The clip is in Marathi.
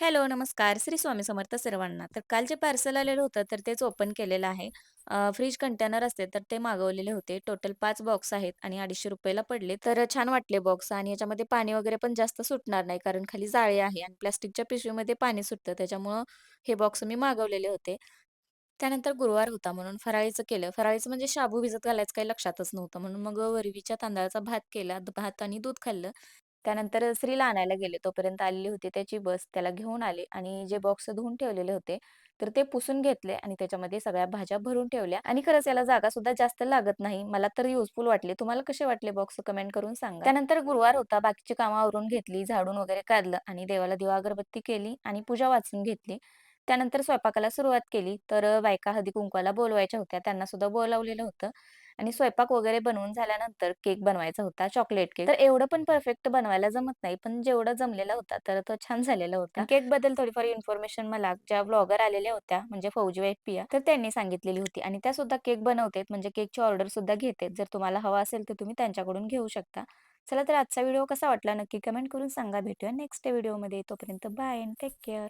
हॅलो, नमस्कार. श्री स्वामी समर्थ सर्वांना. तर काल जे पार्सल आलेलं होतं, तर तेच ओपन केलेलं आहे. अ, फ्रिज कंटेनर असते, तर ते मागवलेले होते. टोटल 5 बॉक्स आहेत आणि ₹250 ला पडले. तर छान वाटले बॉक्स आणि याच्यामध्ये पाणी वगैरे पण जास्त सुटणार नाही, कारण खाली जाळी आहे आणि प्लास्टिकच्या पिशवीमध्ये पाणी सुटतं. त्याच्यामुळं हे बॉक्स मी मागवलेले होते. त्यानंतर गुरुवार होता म्हणून फराळीचं केलं. फराळीचं म्हणजे शाबू भिजत घालायचं काही लक्षातच नव्हतं. म्हणून मग वरवीच्या तांदळाचा भात केला. भात आणि दूध खाल्लं. त्यानंतर श्रीला आणायला गेले. तोपर्यंत आलेली होती त्याची बस. त्याला घेऊन आले आणि जे बॉक्स धुवून ठेवलेले होते, तर ते पुसून घेतले आणि त्याच्यामध्ये सगळ्या भाज्या भरून ठेवल्या आणि खरंच याला जागा सुद्धा जास्त लागत नाही. मला तर युजफुल वाटले. तुम्हाला कसे वाटले बॉक्स कमेंट करून सांगा. त्यानंतर गुरुवार होता. बाकीची कामं आवरून घेतली, झाडून वगैरे काढलं आणि देवाला दिवा अगरबत्ती केली आणि पूजा वाचून घेतली. त्यानंतर स्वयंपाकाला सुरुवात केली. तर अ, बायका हळदी-कुंकवाला बोलवायच्या होत्या. त्यांना सुद्धा बोलावलेलं होतं. आणि स्वयंपाक वगैरे बनवून झाल्यानंतर केक बनवायचा होता, चॉकलेट केक. तर एवढं पण परफेक्ट बनवायला जमत नाही, पण जेवढं जमलेला होता, तर तो छान झालेला होता. आणि केकबद्दल थोडीफार इन्फॉर्मेशन मला ज्या ब्लॉगर आलेल्या होत्या, म्हणजे फौजी वाईफ पिया, तर त्यांनी सांगितलेली होती आणि त्या सुद्धा केक बनवतेत, म्हणजे केकची ऑर्डर सुद्धा घेतेत. जर तुम्हाला हवा असेल, तर तुम्ही त्यांच्याकडून घेऊ शकता. चला तर आजचा व्हिडिओ कसा वाटला नक्की कमेंट करून सांगा. भेटूया नेक्स्ट व्हिडिओमध्ये. तोपर्यंत बाय एंड टेक केअर.